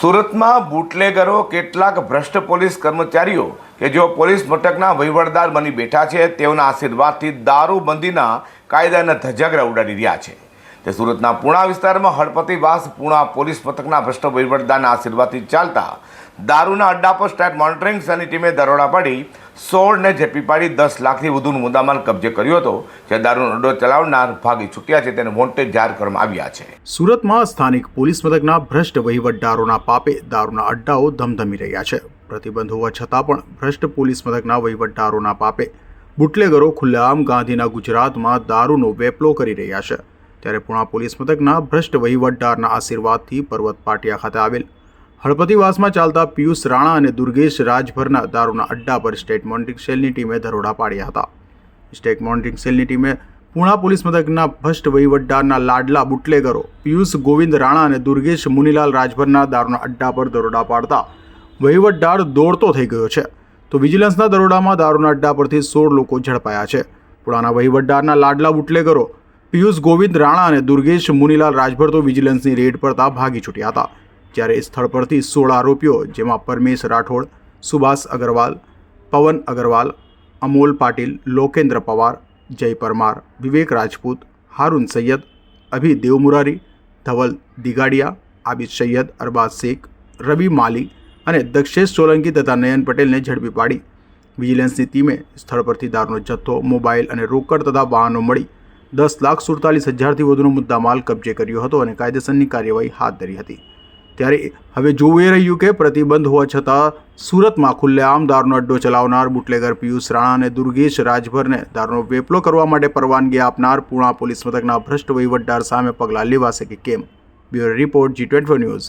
સુરતમાં બુટલેગરો કેટલાક ભ્રષ્ટ પોલીસ કર્મચારીઓ કે જેઓ પોલીસ મથકના વહીવટદાર બની બેઠા છે, તેઓના આશીર્વાદથી દારૂબંધીના કાયદાના ધજાગરા ઉડાડી રહ્યા છે. તે સુરતના પૂણા વિસ્તારમાં હળપતિવાસ પૂણા પોલીસ મથકના ભ્રષ્ટ વહીવટદારના આશીર્વાદથી ચાલતા દારૂના અડ્ડા પર સ્ટેટ મોનિટરિંગ સેલની ટીમે દરોડા પાડી સોળને ઝેપી પાડી દસ લાખથી વધુનો મુદ્દામાલ કબજે કર્યો હતો, જે દારૂનો અડ્ડો ચલાવનાર ભાગી છૂટ્યા છે તેને વોન્ટેડ જાહેર કરવામાં આવ્યા છે. સુરતમાં સ્થાનિક પોલીસ મથકના ભ્રષ્ટ વહીવટદારોના પાપે દારૂના અડ્ડાઓ ધમધમી રહ્યા છે. પ્રતિબંધ હોવા છતાં પણ ભ્રષ્ટ પોલીસ મથકના વહીવટદારોના પાપે બુટલેગરો ખુલ્લેઆમ ગાંધીના ગુજરાતમાં દારૂનો વેપલો કરી રહ્યા છે. ત્યારે પુણા પોલીસ મથકના ભ્રષ્ટ વહીવટદારના આશીર્વાદથી પર્વત પાટિયા ખાતે આવેલ. હળપતિવાસમાં ચાલતા પિયુષ રાણા અને દુર્ગેશ રાજભરના દારૂના અડ્ડા પર સ્ટેટ મોનિટરિંગ સેલની ટીમે દરોડા પાડ્યા હતા. સ્ટેટ મોનિટરિંગ સેલની ટીમે પૂણા પોલીસ મથકના ભ્રષ્ટ વહીવટદારના લાડલા બુટલેગરો, પિયુષ ગોવિંદ રાણા અને દુર્ગેશ મુનીલાલ રાજભરના દારૂના અડ્ડા પર દરોડા પાડતા વહીવટદાર દોડતો થઈ ગયો છે. તો વિજિલન્સના દરોડામાં દારૂના અડ્ડા પરથી સોળ લોકો ઝડપાયા છે. પુણાના વહીવટદારના લાડલા બુટલેગરો પિયુષ ગોવિંદ રાણા અને દુર્ગેશ મુનીલાલ રાજભર તો વિજિલન્સની રેડ પડતા ભાગી છૂટ્યા હતા. જ્યારે સ્થળ પરથી સોળ આરોપીઓ, જેમાં પરમેશ રાઠોડ, સુભાષ અગ્રવાલ, પવન અગ્રવાલ, અમોલ પાટીલ, લોકેન્દ્ર પવાર, જય પરમાર, વિવેક રાજપૂત, હારૂન સૈયદ, અભિ દેવમુરારી, ધવલ દિગાડિયા, આબિદ સૈયદ, અરબાઝ શેખ, રવિ માલી અને દક્ષેશ સોલંકી તથા નયન પટેલને ઝડપી પાડી. વિજિલન્સની ટીમે સ્થળ પરથી દારૂનો જથ્થો, મોબાઈલ અને રોકડ તથા વાહનો મળી દસ લાખ સુડતાલીસ હજારથી વધુનો મુદ્દામાલ કબજે કર્યો હતો અને કાયદેસરની કાર્યવાહી હાથ ધરી હતી. ત્યારે હવે જોવું એ રહ્યું કે પ્રતિબંધ હોવા છતાં સુરતમાં ખુલ્લેઆમ દારૂનો અડ્ડો ચલાવનાર બુટલેગર પિયુષ રાણા અને દુર્ગેશ રાજભરને દારૂનો વેપલો કરવા માટે પરવાનગી આપનાર પૂણા પોલીસ મથકના ભ્રષ્ટ વહીવટદાર સામે પગલાં લેવાશે કે કેમ? Bureau report G twenty news.